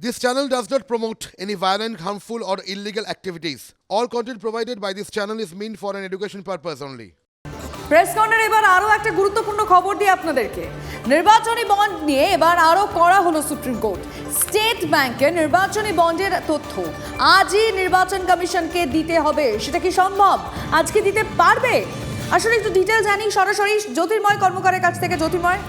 This channel does not promote any violent, harmful, or illegal activities. All content provided by this channel is meant for an education purpose only. Press corner এবার আরও একটা গুরুত্বপূর্ণ খবর দিই আপনাদেরকে। নির্বাচনী bond নিয়ে এবার আরও করা হলো সুপ্রিম কোর্ট স্টেট ব্যাংকের নির্বাচনী বন্ডের তথ্য। আজই নির্বাচন কমিশনকে দিতে হবে। সেটা কি সম্ভব? আজকে দিতে পারবে? আসলে একটু ডিটেল জানি সরাসরি। জ্যোতির্ময় কর্মকারের কাছ থেকে। জ্যোতির্ময়?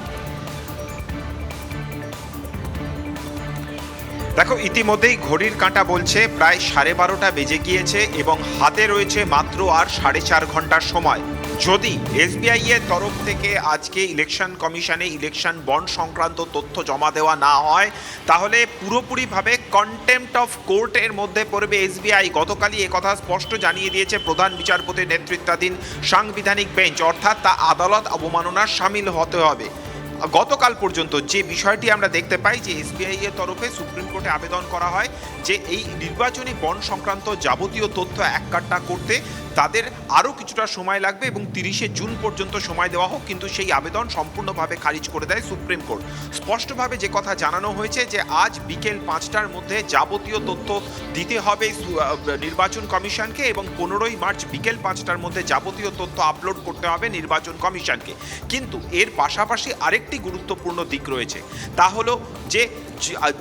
দেখো, ইতিমধ্যেই ঘড়ির কাঁটা বলছে, প্রায় সাড়ে বারোটা বেজে গিয়েছে এবং হাতে রয়েছে মাত্র আর সাড়ে চার ঘণ্টার সময়। যদি এসবিআই এর তরফ থেকে আজকে ইলেকশন কমিশনে ইলেকশন বন্ড সংক্রান্ত তথ্য জমা দেওয়া না হয়, তাহলে পুরোপুরিভাবে কন্টেম্পট অফ কোর্টের মধ্যে পড়বে এসবিআই। গতকালই কথা স্পষ্ট জানিয়ে দিয়েছে প্রধান বিচারপতির নেতৃত্বাধীন সাংবিধানিক বেঞ্চ। অর্থাৎ তা আদালত অবমাননার সামিল হতে হবে। গতকাল পর্যন্ত যে বিষয়টি আমরা দেখতে পাই যে এসবিআই এর তরফে সুপ্রিম কোর্টে আবেদন করা হয় যে এই নির্বাচনী বন্ড সংক্রান্ত যাবতীয় তথ্য এক এককাট্টা করতে তাদের আরও কিছুটা সময় লাগবে এবং তিরিশে জুন পর্যন্ত সময় দেওয়া হোক, কিন্তু সেই আবেদন সম্পূর্ণভাবে খারিজ করে দেয় সুপ্রিম কোর্ট। স্পষ্টভাবে যে কথা জানানো হয়েছে যে আজ বিকেল পাঁচটার মধ্যে যাবতীয় তথ্য দিতে হবে নির্বাচন কমিশনকে এবং পনেরোই মার্চ বিকেল পাঁচটার মধ্যে যাবতীয় তথ্য আপলোড করতে হবে নির্বাচন কমিশনকে। কিন্তু এর পাশাপাশি আরেকটি গুরুত্বপূর্ণ দিক রয়েছে। তা হলো যে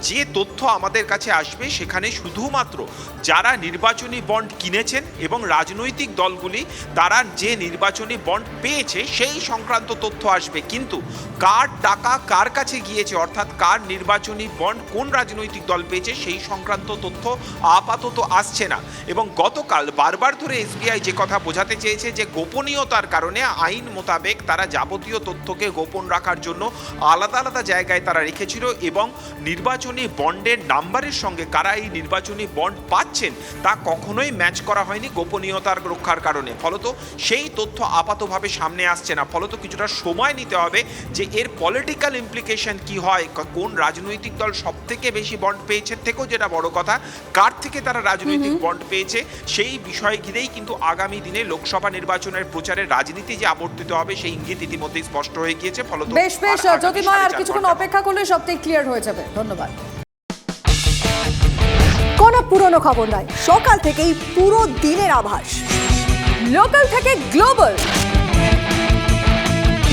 যে- তথ্য আমাদের কাছে আসবে সেখানে শুধুমাত্র যারা নির্বাচনী বন্ড কিনেছেন এবং রাজনৈতিক দলগুলি তারা যে নির্বাচনী বন্ড পেয়েছে সেই সংক্রান্ত তথ্য আসবে। কিন্তু কার টাকা কার কাছে গিয়েছে, অর্থাৎ কার নির্বাচনী বন্ড কোন রাজনৈতিক দল পেয়েছে সেই সংক্রান্ত তথ্য আপাতত আসছে না। এবং গতকাল বারবার ধরে এসবিআই যে কথা বোঝাতে চেয়েছে যে গোপনীয়তার কারণে আইন মোতাবেক তারা যাবতীয় তথ্যকে গোপন রাখার জন্য আলাদা আলাদা জায়গায় তারা রেখেছিল এবং নির্বাচনী বন্ডের নাম্বারের সঙ্গে কারা এই নির্বাচনী বন্ড পাচ্ছেন তা কখনোই ম্যাচ করা হয়নি গোপনীয়তার রক্ষার কারণে। ফলত সেই তথ্য আপাতভাবে সামনে আসছে না। ফলত কিছুটা সময় নিতে হবে যে এর পলিটিক্যাল ইমপ্লিকেশন কি হয় কোন রাজনৈতিক দল সব থেকে বেশি বন্ড পেয়েছে থেকেও যেটা বড় কথা কার থেকে তারা রাজনৈতিক বন্ড পেয়েছে সেই বিষয় ঘিরেই কিন্তু আগামী দিনে লোকসভা নির্বাচনের প্রচারে রাজনীতি যে আবর্তিত হবে সেই ইঙ্গিত ইতিমধ্যেই স্পষ্ট হয়ে গিয়েছে। ফলত বেশ জ্যোতিময় আর কিছুক্ষণ অপেক্ষা করলে সবটাই ক্লিয়ার হয়ে যাবে। ধন্যবাদ। কোন পুরনো খবর নয় সকাল থেকেই পুরো দিনের আভাস। লোকাল থেকে গ্লোবাল